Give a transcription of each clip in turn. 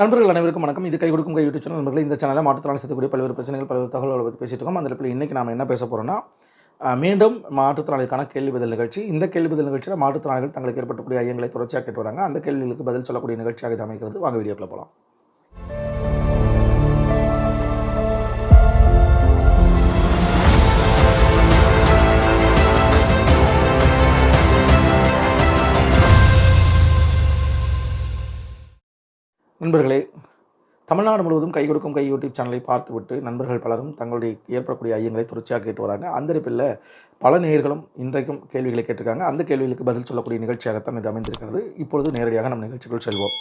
நண்பர்கள் அனைவருக்கும் வணக்கம். இது கை கொடுக்கும் கை யூடியூப் சேனல் நண்பர்கள். இந்த சேனலில் மாற்றுத்திறனாளி சேர்க்கக்கூடிய பல்வேறு பிரச்சனைகள் பல்வேறு தகவல்களை பற்றி பேசிட்டு இருக்கோம். அந்த இடத்துல இன்றைக்கி நாம் என்ன பேச போகிறோம்னா மீண்டும் மாற்றுத்திறனாளிக்கான கேள்வி பதில் நிகழ்ச்சி. இந்த கேள்வி பதில் நிகழ்ச்சியில் மாற்றுத்திறனாளிகள் தங்களுக்கு ஏற்பட்டக்கூடிய ஐயங்களை தொடர்ச்சியாக கேட்டு வராங்க. அந்த கேள்விகளுக்கு பதில் சொல்லக்கூடிய நிகழ்ச்சியாக இது அமைக்கிறது. வாங்க வீடியோக்குள்ள போகலாம் நண்பர்களே தமிழ்நாடு முழுவதும் கை கொடுக்கும் கை யூடியூப் சேனலை பார்த்துவிட்டு நண்பர்கள் பலரும் தங்களுடைய ஏற்படக்கூடிய ஐயங்களை தொடர்ச்சியாக கேட்டு வராங்க. அந்த இருப்பில் பல நேயர்களும் இன்றைக்கும் கேள்விகளை கேட்டிருக்காங்க. அந்த கேள்விகளுக்கு பதில் சொல்லக்கூடிய நிகழ்ச்சியாகத்தான் இது அமைந்திருக்கிறது. இப்பொழுது நேரடியாக நம் நிகழ்ச்சிக்குள் செல்வோம்.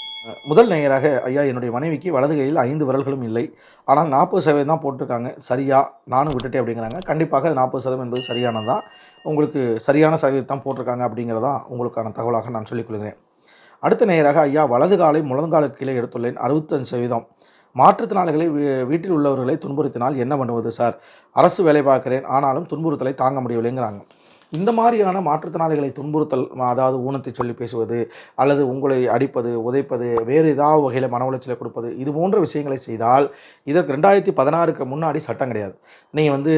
முதல் நேயராக ஐயா என்னுடைய மனைவிக்கு வலது கையில் ஐந்து விரல்களும் இல்லை. ஆனால் நாற்பது சதவீதம் தான் போட்டிருக்காங்க. சரியா? நானும் விட்டுட்டேன் அப்படிங்கிறாங்க. கண்டிப்பாக நாற்பது சதவீதம் என்பது சரியானதான் உங்களுக்கு சரியான சதவீதம் தான் போட்டிருக்காங்க அப்படிங்கிறதான் உங்களுக்கான தகவலாக நான் சொல்லிக் கொள்கிறேன். அடுத்த நேராக ஐயா வலது காலை முழங்காலுக்கு கீழே எடுத்துள்ளேன் அறுபத்தஞ்சு சதவீதம். மாற்றுத்திறனாளிகளை வீ- வீட்டில் உள்ளவர்களை துன்புறுத்தினால் என்ன பண்ணுவது சார்? அரசு வேலை பார்க்கிறேன் ஆனாலும் துன்புறுத்தலை தாங்க முடியவில்லைங்கிறாங்க. இந்த மாதிரியான மாற்றுத்திறனாளிகளை துன்புறுத்தல் அதாவது ஊனத்தை சொல்லி பேசுவது அல்லது உங்களை அடிப்பது உதைப்பது வேறு ஏதாவது வகையில் மன உளைச்சலை கொடுப்பது இது போன்ற விஷயங்களை செய்தால் இதற்கு ரெண்டாயிரத்தி பதினாறுக்கு முன்னாடி சட்டம் கிடையாது. நீங்கள் வந்து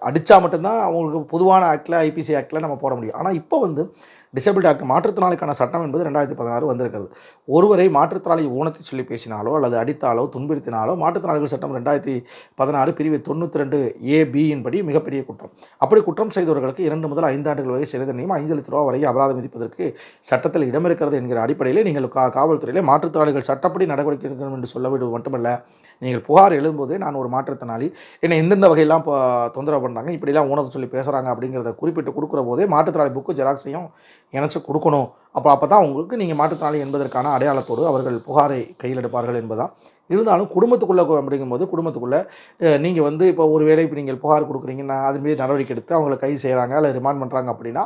அடித்தா மட்டும்தான் அவங்களுக்கு பொதுவான ஆக்டில் ஐபிசி ஆக்டில் நம்ம போட முடியும். ஆனால் இப்போ வந்து டிசபிலிட்டி ஆக்ட் மாற்றுத்திறனாளிக்கான சட்டம் என்பது ரெண்டாயிரத்தி பதினாறு வந்திருக்கிறது. ஒருவரை மாற்றுத்திறனாளி ஊனத்தை சொல்லி பேசினாலோ அல்லது அடித்தாலோ துன்புறுத்தினாலோ மாற்றுத்திறனாளிகள் சட்டம் ரெண்டாயிரத்தி பதினாறு பிரிவு தொண்ணூற்றி ரெண்டு ஏபியின் படி மிகப்பெரிய குற்றம். அப்படி குற்றம் செய்தவர்களுக்கு இரண்டு முதல் ஐந்து ஆண்டுகள் வரை சிறை தண்டனையும் ஐந்து லட்ச ரூபா வரை அபராதம் விதிப்பதற்கு சட்டத்தில் இடம் இருக்கிறது என்கிற அடிப்படையில் நீங்கள் கா காவல்துறையிலே மாற்றுத்திறனாளிகள் சட்டப்படி நடவடிக்கை எடுக்கணும் என்று சொல்ல வேண்டும் மட்டுமல்ல நீங்கள் புகார் எழுதும்போதே நான் ஒரு மாற்றுத்திறனாளி. என்னை எந்தெந்த வகையெல்லாம் இப்போ தொந்தரவு பண்ணுறாங்க இப்படிலாம் ஊனத்தை சொல்லி பேசுகிறாங்க அப்படிங்கிறத குறிப்பிட்டு கொடுக்குற போதே மாற்றுத்திறனாளி புக்கு ஜெராக்ஸையும் இணைச்சி கொடுக்கணும். அப்போ அப்போ தான் உங்களுக்கு நீங்கள் மாற்றுத்திறனாளி என்பதற்கான அடையாளத்தோடு அவர்கள் புகாரை கையில் எடுப்பார்கள் என்பதுதான். இருந்தாலும் குடும்பத்துக்குள்ளே அப்படிங்கும்போது குடும்பத்துக்குள்ளே நீங்கள் வந்து இப்போ ஒரு வேலை இப்போ நீங்கள் புகார் கொடுக்குறீங்கன்னா அது மீது நடவடிக்கை எடுத்து அவங்களை கை செய்கிறாங்க அல்லது ரிமாண்ட் பண்ணுறாங்க அப்படின்னா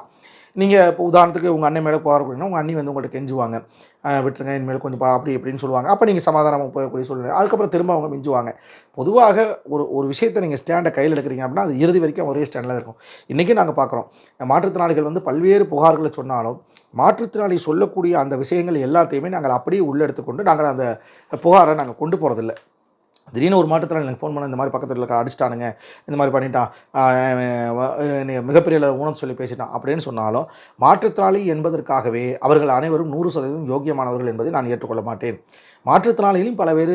நீங்கள் இப்போ உதாரணத்துக்கு உங்கள் அண்ணன் மேலே புகார் அப்படின்னா உங்கள் அண்ணி வந்து உங்கள்கிட்ட கெஞ்சுவாங்க. விட்டுருங்க இனிமேல் கொஞ்சம் பா- அப்படி இப்படின்னு சொல்லுவாங்க. அப்போ நீங்கள் சமாதானமாக போகக்கூடிய சூழ்நிலை. அதுக்கப்புறம் திரும்ப அவங்க மிஞ்சுவாங்க. பொதுவாக ஒரு ஒரு விஷயத்தை நீங்கள் ஸ்டாண்டை கையில் எடுக்கிறீங்க அப்படின்னா அது இறுதி வரைக்கும் ஒரே ஸ்டாண்டில் இருக்கும். இன்றைக்கி நாங்கள் பார்க்குறோம் மாற்றுத்திறனாளிகள் வந்து பல்வேறு புகார்களை சொன்னாலும் மாற்றுத்திறனாளி சொல்லக்கூடிய அந்த விஷயங்கள் எல்லாத்தையுமே நாங்கள் அப்படியே உள்ளெடுத்துக்கொண்டு நாங்கள் அந்த புகாரை நாங்கள் கொண்டு போகிறதில்ல திடீர்னு ஒரு மாற்றுத்திறனாளி எனக்கு ஃபோன் பண்ண இந்த மாதிரி பக்கத்தில் இருக்க அடிச்சிட்டானுங்க இந்த மாதிரி பண்ணிட்டான் மிகப்பெரிய ஊனம் சொல்லி பேசிட்டான் அப்படின்னு சொன்னாலும் மாற்றுத்திறனாளி என்பதற்காகவே அவர்கள் அனைவரும் நூறு சதவீதம் யோக்கியமானவர்கள் என்பதை நான் ஏற்றுக்கொள்ள மாட்டேன். மாற்றுத்திறனாளிகளும் பல பேர்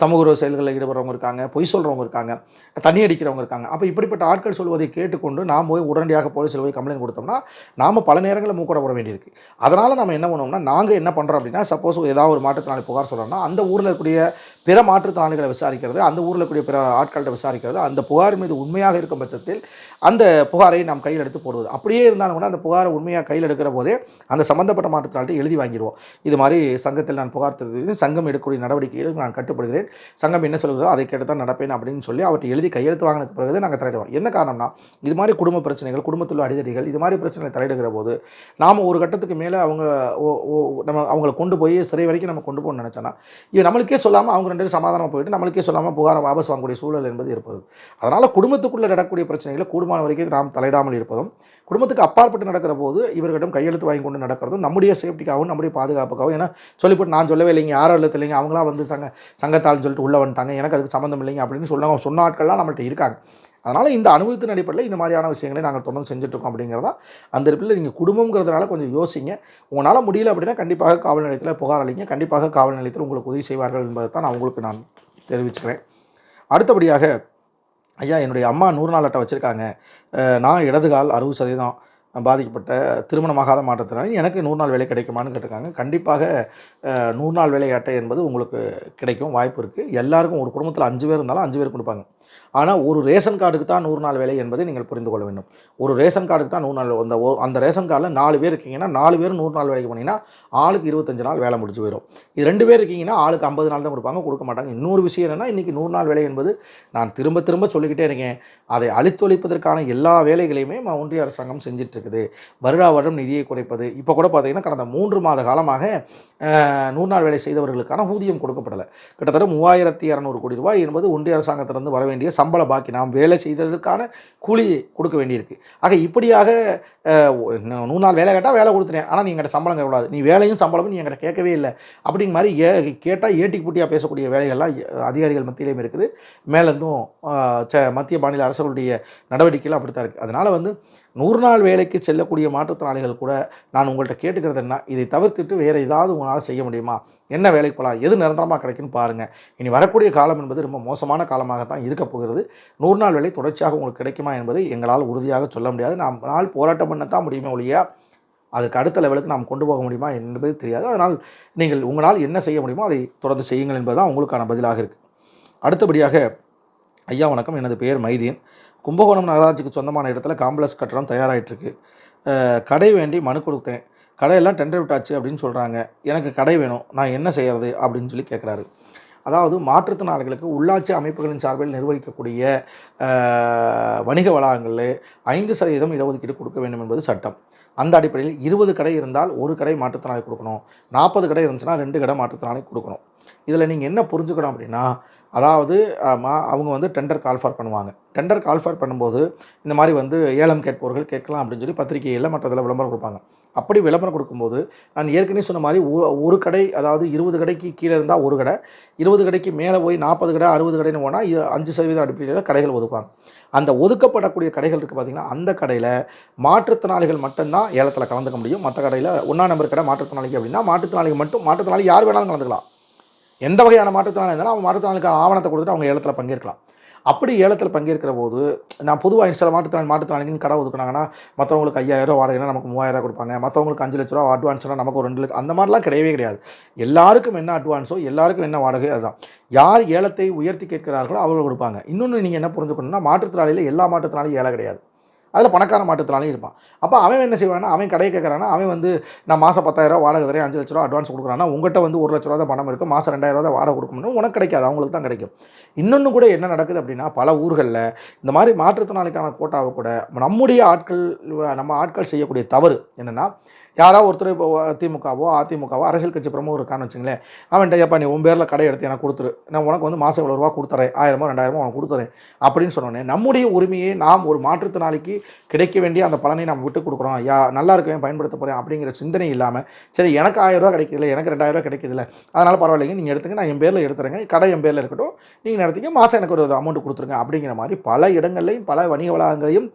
சமூக செயல்களில் ஈடுபடுறவங்க இருக்காங்க பொய் சொல்கிறவங்க இருக்காங்க தண்ணி அடிக்கிறவங்க இருக்காங்க. அப்போ இப்படிப்பட்ட ஆட்கள் சொல்வதை கேட்டுக்கொண்டு நாம் போய் உடனடியாக போலீஸில் போய் கம்ப்ளைண்ட் கொடுத்தோம்னா நாம் பல நேரங்களில் மூக்கட போட வேண்டியிருக்கு. அதனால் நம்ம என்ன பண்ணுவோம்னா நாங்கள் என்ன பண்ணுறோம் அப்படின்னா சப்போஸ் ஏதாவது ஒரு மாற்றுத்திறனாளி புகார் சொல்கிறோம்னா அந்த ஊரில் இருக்கக்கூடிய பிற மாற்றுத்திறனாளிகளை விசாரிக்கிறது அந்த ஊரில் கூடிய பிற ஆட்கள்கிட்ட விசாரிக்கிறது அந்த புகார் மீது உண்மையாக இருக்கும் பட்சத்தில் அந்த புகாரை நாம் கையில் எடுத்து போடுவது. அப்படியே இருந்தாலும் கூட அந்த புகாரை உண்மையாக கையில் எடுக்கிற போதே அந்த சம்பந்தப்பட்ட மாற்றுத்திறனாளிட்ட எழுதி வாங்கிடுவோம். இது மாதிரி சங்கத்தில் நான் புகார் தெரிவித்து சங்கம் எடுக்கக்கூடிய நடவடிக்கைகள் நான் கட்டுப்படுகிறேன். சங்கம் என்ன சொல்கிறதோ அதை கேட்டு தான் நடப்பேன் அப்படின்னு சொல்லி அவர்கிட்ட எழுதி கையெழுத்து வாங்கினதுக்கு பிறகு நாங்கள் தலையிடுவோம். என்ன காரணம்னா இது மாதிரி குடும்ப பிரச்சனைகள் குடும்பத்தில் அடிதடிகள் இது மாதிரி பிரச்சனை தலையிடுகிற போது நாம் ஒரு கட்டத்துக்கு மேலே அவங்க ஓ- ஓ- நம்ம அவங்கள கொண்டு போய் சிறை வரைக்கும் நம்ம கொண்டு போகணும்னு நினச்சோன்னா இது நம்மளுக்கே சொல்லாமல் அவங்க ரெண்டு சமாதானம் சமாதானமாக போயிட்டு நம்மளுக்கே சொல்லாமல் புகாரை வாபஸ் வாங்கக்கூடிய சூழல் என்பது இருப்பது. அதனால் குடும்பத்துக்குள்ளே நடக்கக்கூடிய பிரச்சனைகளை கூடுமான வரைக்கும் நாம் தலையிடாமல் இருப்பதும் குடும்பத்துக்கு அப்பாற்பட்டு நடக்கிற போது இவர்களிடம் கையெழுத்து வாங்கி கொண்டு நடக்கிறதும் நம்முடைய சேஃப்டிக்காகவும் நம்முடைய பாதுகாப்புக்காகவும் ஏன்னா சொல்லிவிட்டு நான் சொல்லவே இல்லைங்க யாரும் இல்லை இல்லைங்க அவங்களாம் வந்து சங்க சங்கத்தாள்னு சொல்லிட்டு உள்ளே வந்துட்டாங்க எனக்கு அதுக்கு சம்மந்தம் இல்லைங்க அப்படின்னு சொன்னாங்க சொன்ன ஆட்கள்லாம் நம்மள்ட்ட இருக்காங்க. அதனால் இந்த அனுபவத்தின் அடிப்படையில் இந்த மாதிரியான விஷயங்களை நாங்கள் தொடர்ந்து செஞ்சுட்ருக்கோம் அப்படிங்கிறதா அந்த இடத்துல நீங்கள் குடும்பங்கிறதுனால கொஞ்சம் யோசிங்க. உங்களால் முடியல அப்படின்னா கண்டிப்பாக காவல் நிலையத்தில் புகார் அளிங்க. கண்டிப்பாக காவல் நிலையத்தில் உங்களுக்கு உதவி செய்வார்கள் என்பதை தான் நான் உங்களுக்கு நான் தெரிவிச்சுக்கிறேன். அடுத்தபடியாக ஐயா என்னுடைய அம்மா நூறு நாள் அட்டை வச்சுருக்காங்க. நான் இடதுகால் அறுபது சதவீதம் பாதிக்கப்பட்ட திருமணமாகாத மாற்றத்தினால் எனக்கு நூறு நாள் வேலை கிடைக்குமான்னு கேட்டிருக்காங்க. கண்டிப்பாக நூறு நாள் வேலை அட்டை என்பது உங்களுக்கு கிடைக்கும் வாய்ப்பு இருக்குது எல்லாருக்கும் ஒரு குடும்பத்தில் அஞ்சு பேர் இருந்தாலும் அஞ்சு பேர் கொடுப்பாங்க. ஆனால் ஒரு ரேஷன் கார்டுக்கு தான் நூறு நாள் வேலை என்பதை நீங்கள் புரிந்து கொள்ள வேண்டும். ஒரு ரேஷன் கார்டுக்கு தான் நூறு நாள் அந்த ஓ அந்த ரேஷன் கார்டில் நாலு பேர் இருக்கீங்கன்னா நாலு பேர் நூறு நாள் வேலைக்கு போனீங்கன்னா ஆளுக்கு இருபத்தஞ்சு நாள் வேலை முடிச்சு போயிடும் இது ரெண்டு பேர் இருக்கீங்கன்னா ஆளுக்கு ஐம்பது நாள் தான் கொடுப்பாங்க கொடுக்க மாட்டாங்க. இன்னொரு விஷயம் என்னென்னா இன்றைக்கி நூறு நாள் வேலை என்பது நான் திரும்ப திரும்ப சொல்லிக்கிட்டே இருக்கேன். அதை அழித்தொழிப்பதற்கான எல்லா வேலைகளையுமே ஒன்றிய அரசாங்கம் செஞ்சிட்ருக்குது. வருடா வருடம் நிதியை குறைப்பது. இப்போ கூட பார்த்தீங்கன்னா கடந்த மூன்று மாத காலமாக நூறு நாள் வேலை செய்தவர்களுக்கான ஊதியம் கொடுக்கப்படலை. கிட்டத்தட்ட மூவாயிரத்தி இரநூறு கோடி ரூபாய் என்பது ஒன்றிய அரசாங்கத்திலிருந்து வர வேண்டிய சம்பள பாக்கி. நாம் வேலை செய்ததற்கான கூலி கொடுக்க வேண்டியிருக்கு. ஆக இப்படியாக நூறு நாள் வேலை கேட்டால் வேலை கொடுத்துட்டேன். ஆனால் நீ எங்கிட்ட சம்பளம் கேட்கக்கூடாது. நீ வேலையும் சம்பளமும் நீ எங்கிட்ட கேட்கவே இல்லை. அப்படிங்கிற மாதிரி ஏ கேட்டால் ஏட்டிக்கு பூட்டியாக பேசக்கூடிய வேலைகள்லாம் அதிகாரிகள் மத்தியிலையும் இருக்குது. மேலேருந்தும் ச மத்திய மாநில அரசுகளுடைய நடவடிக்கைகள் அப்படித்தான் இருக்குது அதனால் வந்து நூறு நாள் வேலைக்கு செல்லக்கூடிய மாற்றுத்திறனாளிகள் கூட நான் உங்கள்கிட்ட கேட்டுக்கிறது என்ன? இதை தவிர்த்துட்டு வேறு ஏதாவது உங்களால் செய்ய முடியுமா? என்ன வேலைக்கு போகலாம்? எது நிரந்தரமாக கிடைக்குன்னு பாருங்கள் இனி வரக்கூடிய காலம் என்பது ரொம்ப மோசமான காலமாக தான் இருக்க போகிறது. நூறு நாள் வேலை தொடர்ச்சியாக உங்களுக்கு கிடைக்குமா என்பதை எங்களால் உறுதியாக சொல்ல முடியாது. நாம் நாள் போராட்டம் பண்ணத்தான் முடியுமே ஒழியா அதுக்கு அடுத்த லெவலுக்கு நாம் கொண்டு போக முடியுமா என்பது தெரியாது. அதனால் நீங்கள் உங்களால் என்ன செய்ய முடியுமோ அதை தொடர்ந்து செய்யுங்கள் என்பதுதான் உங்களுக்கான பதிலாக இருக்குது அடுத்தபடியாக ஐயா வணக்கம். எனது பெயர் மைதீன். கும்பகோணம் நகராட்சிக்கு சொந்தமான இடத்துல காம்ப்ளெக்ஸ் கட்டடம் தயாராகிட்டுருக்கு கடை வேண்டி மனு கொடுத்தேன். கடையெல்லாம் டெண்டர் விட்டாச்சு அப்படின்னு சொல்கிறாங்க எனக்கு கடை வேணும். நான் என்ன செய்யறது? அப்படின்னு சொல்லி கேட்குறாரு அதாவது மாற்றுத்திறனாளிகளுக்கு உள்ளாட்சி அமைப்புகளின் சார்பில் நிர்வகிக்கக்கூடிய வணிக வளாகங்களில் ஐந்து சதவீதம் இடஒதுக்கீடு கொடுக்க வேண்டும் என்பது சட்டம். அந்த அடிப்படையில் இருபது கடை இருந்தால் ஒரு கடை மாற்றுத்திறனாளி கொடுக்கணும். நாற்பது கடை இருந்துச்சுன்னா ரெண்டு கடை மாற்றுத்திறனாளி கொடுக்கணும். இதில் நீங்கள் என்ன புரிஞ்சுக்கணும் அப்படின்னா அதாவது அவங்க வந்து டெண்டர் கால்ஃபார் பண்ணுவாங்க. டெண்டர் கால்ஃபார் பண்ணும்போது இந்த மாதிரி வந்து ஏலம் கேட்பவர்கள் கேட்கலாம் அப்படின்னு சொல்லி பத்திரிகையில் மற்றதில் விளம்பரம் கொடுப்பாங்க. அப்படி விளம்பரம் கொடுக்கும்போது நான் ஏற்கனவே சொன்ன மாதிரி ஒரு கடை அதாவது இருபது கடைக்கு கீழே இருந்தால் ஒரு கடை இருபது கடைக்கு மேலே போய் நாற்பது கடை அறுபது கடைன்னு போனால் இது அஞ்சு சதவீதம் அடிப்படையில் கடைகள் ஒதுக்குவாங்க. அந்த ஒதுக்கப்படக்கூடிய கடைகள் இருக்குது பார்த்திங்கன்னா அந்த கடையில் மாற்றுத்திறனாளிகள் மட்டும்தான் ஏலத்தில் கலந்துக்க முடியும். மற்ற கடையில் ஒன்றா நம்பர் கடை மாற்றுத்திறனாளிக்கு அப்படின்னா மாற்றுத்திறனாளிகள் மட்டும் மாற்றுத்திறனாளி யார் வேணாலும் கலந்துக்கலாம். எந்த வகையான மாற்றுத்திறனாளி இருந்தாலும் அவங்க மாற்றுத்திறனாளிக்கான ஆவணத்தை கொடுத்துட்டு அவங்க ஏலத்தில் பங்கேற்கலாம். அப்படி ஏலத்தில் பங்கேற்கிற போது நான் பொதுவாக சில மாற்றுத்திறன் மாற்றுத்திறனாளின்னு கடை ஒதுக்குனாங்கன்னா மற்றவங்களுக்கு ஐயாயிரம் ரூபா வாடகைனா நமக்கு மூவாயிரம் கொடுப்பாங்க. மற்றவங்களுக்கு அஞ்சு லட்ச ரூபா அட்வான்ஸ்னா நமக்கு ஒரு ரெண்டு லட்சம் அந்த மாதிரிலாம் கிடையவே கிடையாது. எல்லாருக்கும் என்ன அட்வான்ஸோ எல்லாருக்கும் என்ன வாடகை அதுதான். யார் ஏலத்தை உயர்த்தி கேட்கிறார்களோ அவர்கள் கொடுப்பாங்க. இன்னொன்று நீங்கள் என்ன புரிஞ்சுக்கணும்னா மாற்றுத்திறனாளியில் எல்லா மாற்றுத்திறனாளியும் ஏழை கிடையாது. அதில் பணக்கார மாற்றுத்திறனாளியும் இருப்பான். அப்போ அவன் என்ன செய்வான்னா அவன் கடையை கேட்குறான்னா அவன் வந்து நான் மாதம் பத்தாயிரம் வாடகை தரேன் அஞ்சு லட்ச ரூபா அட்வான்ஸ் கொடுக்குறான்னா உங்கள்கிட்ட வந்து ஒரு லட்ச ரூபா தான் பணம் இருக்கும். மாதம் ரெண்டாயிரம் ரூபா வாடகை கொடுக்கணும் உனக்கு கிடைக்காது. அவங்களுக்கு தான் கிடைக்கும். இன்னொன்று கூட என்ன நடக்குது அப்படின்னா பல ஊர்களில் இந்த மாதிரி மாற்றுத்திறனாளிக்கான கோட்டாவை கூட நம்முடைய ஆட்கள் நம்ம ஆட்கள் செய்யக்கூடிய தவறு என்னென்னா யாராவது ஒருத்தர் இப்போ திமுகவோ அதிமுகவோ அரசியல் கட்சி பிரமுகர் இருக்கான்னு வச்சுங்களேன் அவன்கிட்ட ஏப்பா நீ உன் பேரில் கடை எடுத்து எனக்கு கொடுத்துரு. நான் உனக்கு வந்து மாதம் இவ்வளோ ரூபா கொடுத்துறேன்? ஆயிரமோ ரெண்டாயிரமோ உனக்கு கொடுத்துறேன். அப்படின்னு சொன்னோன்னே நம்முடைய உரிமையை நாம் ஒரு மாற்றுத்திறனாளிக்கு கிடைக்க வேண்டிய அந்த பலனை நம்ம விட்டு கொடுக்குறோம். யா நல்லா இருக்கவே பயன்படுத்த போகிறேன் அப்படிங்கிற சிந்தனை இல்லாமல் சரி எனக்கு ஆயிரம் ரூபா கிடைக்குதுல்ல எனக்கு ரெண்டாயிரம் ரூபா கிடைக்குதுல்ல அதனால் பரவாயில்லைங்க நீங்கள் எடுத்துங்க நான் என் பேரில் எடுத்துறேங்க. கடை என் பேரில் இருக்கட்டும் நீங்கள் நடத்திங்க மாதம் எனக்கு ஒரு அமௌண்ட் கொடுத்துருங்க. அப்படிங்கிற மாதிரி பல இடங்கள்லையும் பல வணிக வளாகங்களையும்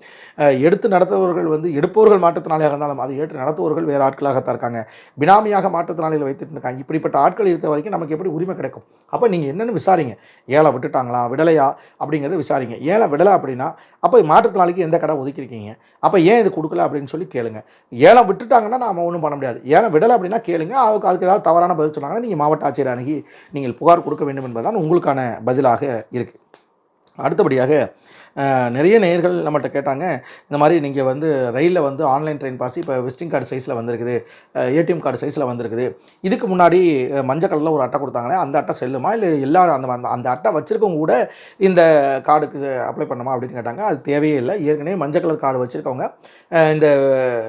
எடுத்து நடத்துபவர்கள் வந்து எடுப்பவர்கள் மாற்றுத்திறனாளியாக இருந்தாலும் அதை ஏற்று நடத்துபவர்கள் ஆட்களாக ஆட்களாகத்தான் இருக்காங்க. பினாமியாக மாற்றுத்திறனாளிகள் வைத்துட்டு இருக்காங்க. இப்படிப்பட்ட ஆட்கள் இருக்கிற வரைக்கும் நமக்கு எப்படி உரிமை கிடைக்கும்? அப்போ நீங்கள் என்னென்னு விசாரிங்க. ஏழை விட்டுட்டாங்களா? விடலையா? அப்படிங்கிறத விசாரிங்க. ஏழை விடலை அப்படின்னா அப்போ மாற்றுத்திறனாளிக்கு எந்த கடை ஒதுக்கியிருக்கீங்க? அப்போ ஏன் இது கொடுக்கல அப்படின்னு சொல்லி கேளுங்க. ஏழை விட்டுட்டாங்கன்னா நாம் ஒன்றும் பண்ண முடியாது. ஏழை விடலை அப்படின்னா கேளுங்க. அதுக்கு அதுக்கு ஏதாவது தவறான பதில் சொன்னாங்கன்னா நீங்கள் மாவட்ட ஆட்சியர் அணுகி நீங்கள் புகார் கொடுக்க வேண்டும் என்பதுதான் உங்களுக்கான பதிலாக இருக்குது அடுத்தபடியாக நிறைய நேயர்கள் நம்மகிட்ட கேட்டாங்க இந்த மாதிரி நீங்கள் வந்து ரயிலில் வந்து ஆன்லைன் ட்ரெயின் பாஸ் இப்போ விசிட்டிங் கார்டு சைஸில் வந்திருக்குது ஏடிஎம் கார்டு சைஸில் வந்திருக்குது. இதுக்கு முன்னாடி மஞ்சள் கலரில் ஒரு அட்டை கொடுத்தாங்களே அந்த அட்டை செல்லுமா? இல்லை எல்லாரும் அந்த அந்த- அந்த அட்டை வச்சுருக்கவங்க கூட இந்த கார்டுக்கு அப்ளை பண்ணுமா அப்படின்னு கேட்டாங்க. அது தேவையே இல்லை. ஏற்கனவே மஞ்சள் கலர் கார்டு வச்சுருக்கவங்க இந்த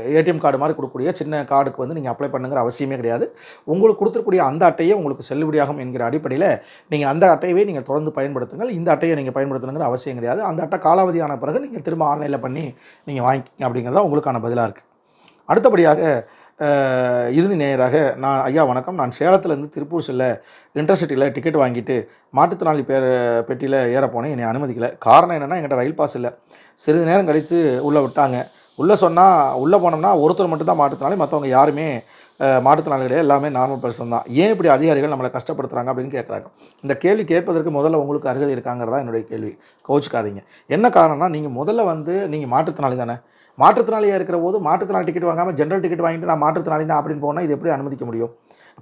ஏடிஎம் கார்டு மாதிரி கொடுக்கக்கூடிய சின்ன கார்டுக்கு வந்து நீங்கள் அப்ளை பண்ணுங்கிற அவசியமே கிடையாது. உங்களுக்கு கொடுத்துருக்கூடிய அந்த அட்டையே உங்களுக்கு செல்லுபடியாகும் என்கிற அடிப்படையில் நீங்கள் அந்த அட்டையவே நீங்கள் தொடர்ந்து பயன்படுத்துங்கள். இந்த அட்டையை நீங்கள் பயன்படுத்தணுங்கிற அவசியம் கிடையாது. அந்த அட்டை காலாவதியான பிறகு நீங்கள் திரும்ப ஆன்லைனில் பண்ணி நீங்கள் வாங்கிக்கிங்க அப்படிங்கிறது தான் உங்களுக்கான பதிலாக இருக்குது அடுத்தபடியாக இறுதி நேயராக நான் ஐயா வணக்கம். நான் சேலத்துலேருந்து திருப்பூர் செல்ல இன்டர்சிட்டியில் டிக்கெட் வாங்கிட்டு மாற்றுத்திறனாளி பேர் பெட்டியில் ஏற போனேன். என்னை அனுமதிக்கலை. காரணம் என்னென்னா என்கிட்ட ரயில் பாஸ் இல்லை. சிறிது நேரம் கழித்து உள்ளே விட்டாங்க. உள்ளே சொன்னால் உள்ளே போனோம்னா ஒருத்தர் மட்டும்தான் மாற்றுத்திறனாளி. மற்றவங்க யாருமே அஹ், எல்லாமே நார்மல் பர்சன் தான். ஏன் இப்படி அதிகாரிகள் நம்மளை கஷ்டப்படுத்துகிறாங்க அப்படின்னு கேட்குறாங்க இந்த கேள்வி கேட்பதற்கு முதல்ல உங்களுக்கு அருகதை இருக்காங்கிறதா என்னுடைய கேள்வி. கோச்சிக்காதீங்க. என்ன காரணம்னா நீங்கள் முதல்ல வந்து நீங்கள் மாற்றுத்திறனாளி தானே? மாற்றுத்திறனாளியாக இருக்கிற போது மாற்றுத்திறனாளி டிக்கெட் வாங்காமல் ஜென்ரல் டிக்கெட் வாங்கிட்டு நான் மாற்றுத்திறனாளினா அப்படின்னு போனால் இது எப்படி அனுமதிக்க முடியும்?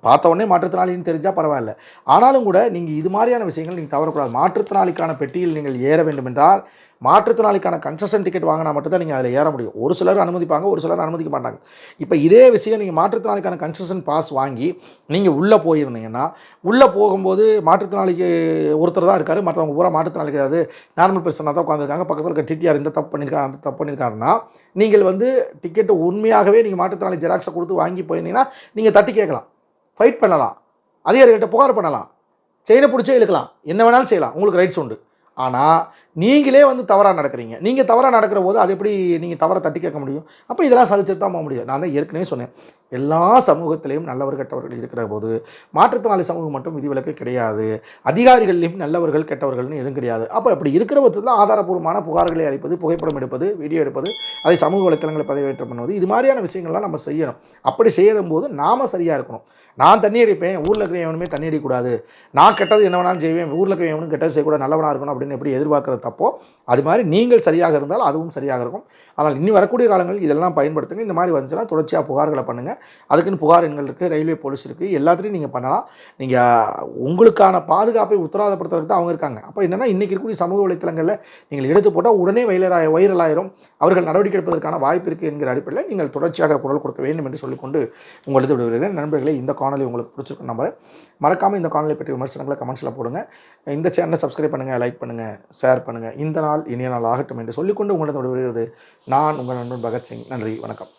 பார்த்த உடனே மாற்றுத்திறனாளின்னு தெரிஞ்சால் பரவாயில்ல. ஆனாலும் கூட நீங்கள் இது மாதிரியான விஷயங்கள் நீங்கள் தவறக்கூடாது. மாற்றுத்திறனாளிக்கான பெட்டியில் நீங்கள் ஏற வேண்டும் என்றால் மாற்றுத்திறனாளிக்கான கன்செஷன் டிக்கெட் வாங்கினா மட்டும் தான் நீங்கள் அதில் ஏற முடியும். ஒரு சிலர் அனுமதிப்பாங்க ஒரு சிலர் அனுமதிக்க மாட்டாங்க. இப்போ இதே விஷயம் நீங்கள் மாற்றுத்திறனாளிக்கான கன்செஷன் பாஸ் வாங்கி நீங்கள் உள்ளே போயிருந்தீங்கன்னா உள்ளே போகும்போது மாற்றுத்திறனாளிக்கு ஒருத்தர் தான் இருக்கார் மற்றவங்க பூரா மாற்றுத்திறனாளி கிடையாது. நார்மல் பர்சனாக தான் உட்காந்துருக்காங்க பக்கத்தில் இருக்க டிடிஆர் இந்த தப்பு பண்ணியிருக்காங்க அந்த தப்பு பண்ணியிருக்காருன்னா நீங்கள் வந்து டிக்கெட்டு உண்மையாகவே நீங்கள் மாற்றுத்திறனாளி ஜெராக்ஸை கொடுத்து வாங்கி போயிருந்தீங்கன்னா நீங்கள் தட்டி கேட்கலாம். ஃபைட் பண்ணலாம். அதிகாரிகிட்ட புகார் பண்ணலாம். செயினை பிடிச்சே இழுக்கலாம். என்ன வேணாலும் செய்யலாம். உங்களுக்கு ரைட்ஸ் உண்டு. ஆனால் நீங்களே வந்து தவறாக நடக்கிறீங்க. நீங்கள் தவறாக நடக்கிற போது அது எப்படி நீங்கள் தவறை தட்டி கேட்க முடியும்? அப்போ இதெல்லாம் சகிச்சுட்டு தான் போக முடியும். நான் தான் ஏற்கனவே சொன்னேன். எல்லா சமூகத்திலையும் நல்லவர் கெட்டவர்கள் இருக்கிற போது மாற்றுத்திறனாளி சமூகம் மட்டும் விதிவிலக்கு கிடையாது. அதிகாரிகள்லையும் நல்லவர்கள் கெட்டவர்கள்னு எதுவும் கிடையாது. அப்போ அப்படி இருக்கிற பட்சத்தில் ஆதாரப்பூர்வமான புகார்களை அளிப்பது புகைப்படம் எடுப்பது வீடியோ எடுப்பது அதை சமூக வலைத்தளங்களை பதிவேற்றம் பண்ணுவது இது மாதிரியான விஷயங்கள்லாம் நம்ம செய்யணும். அப்படி செய்யும் போது நாம் சரியாக இருக்கணும். நான் தண்ணி அடிப்பேன் ஊரில் இருக்கிற எவனுமே தண்ணி அடிக்கக்கூடாது. நான் கெட்டது என்ன வேணாலும் செய்வேன் ஊரில் இருக்கிற எவனும் கெட்டது செய்யக்கூடாது நல்லவனாக இருக்கணும் அப்படின்னு எப்படி எதிர்பார்க்குறது தப்போ அது மாதிரி நீங்கள் சரியாக இருந்தால் அதுவும் சரியாக இருக்கும். ஆனால் இனி வரக்கூடிய காலங்களில் இதெல்லாம் பயன்படுத்துங்க. இந்த மாதிரி வந்துச்சுன்னா தொடர்ச்சியாக புகார்களை பண்ணுங்கள் அதுக்குன்னு புகார் எண்கள் இருக்குது ரயில்வே போலீஸ் இருக்குது எல்லாத்துலேயும் நீங்கள் பண்ணலாம். நீங்கள் உங்களுக்கான பாதுகாப்பை உத்தரவாதப்படுத்துறதுக்கு அவங்க இருக்காங்க. அப்போ என்னென்னா இன்றைக்கி இருக்கக்கூடிய சமூக வலைத்தளங்களில் நீங்கள் எடுத்து போட்டால் உடனே வைரலாய வைரலாயிரும். அவர்கள் நடவடிக்கை எடுப்பதற்கான வாய்ப்பு இருக்குது என்கிற அடிப்படையில் நீங்கள் தொடர்ச்சியாக குரல் கொடுக்க வேண்டும் என்று சொல்லிக்கொண்டு உங்களுக்கு விடுகிறேன் நண்பர்களை இந்த காணொலி உங்களுக்கு பிடிச்சிருக்கும் நம்பர் மறக்காமல் இந்த காணொலி பற்றி விமர்சனங்களை கமெண்ட்ஸில் போடுங்க. இந்த சேனலை சப்ஸ்கிரைப் பண்ணுங்கள் லைக் பண்ணுங்கள் ஷேர் பண்ணுங்கள் இந்த நாள் இனிய நாள் ஆகட்டும் என்று சொல்லிக்கொண்டு உங்களிடம் விடுகிறது நான் உங்கள் நண்பன் பகத்சிங். நன்றி வணக்கம்.